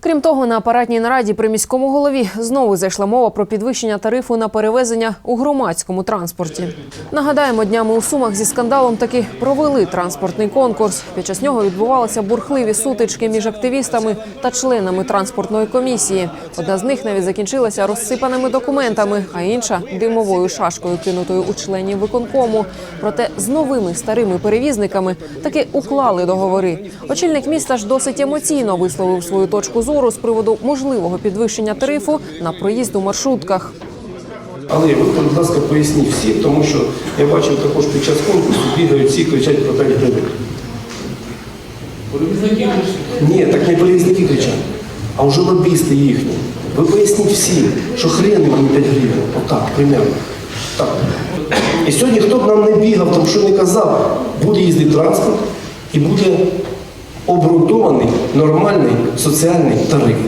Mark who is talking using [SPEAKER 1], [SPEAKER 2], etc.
[SPEAKER 1] Крім того, на апаратній нараді при міському голові знову зайшла мова про підвищення тарифу на перевезення у громадському транспорті. Нагадаємо, днями у Сумах зі скандалом таки провели транспортний конкурс. Під час нього відбувалися бурхливі сутички між активістами та членами транспортної комісії. Одна з них навіть закінчилася розсипаними документами, а інша димовою шашкою, кинутою у членів виконкому. Проте з новими старими перевізниками таки уклали договори. Очільник міста ж досить емоційно висловив свою точку зору з приводу можливого підвищення тарифу на проїзд у маршрутках.
[SPEAKER 2] Але ви, будь ласка, поясніть всі, тому що я бачив також під час конкурсу бігають всі кричать про 5 гривень. Ні, так не перевізники кричать, а вже лобісти їхні. Ви поясніть всім, що хрен мені 5 гривень. Отак, примерно. Так. І сьогодні хто б нам не бігав, там що не казав, буде їздити транспорт і буде обґрунтований нормальний соціальний тариф.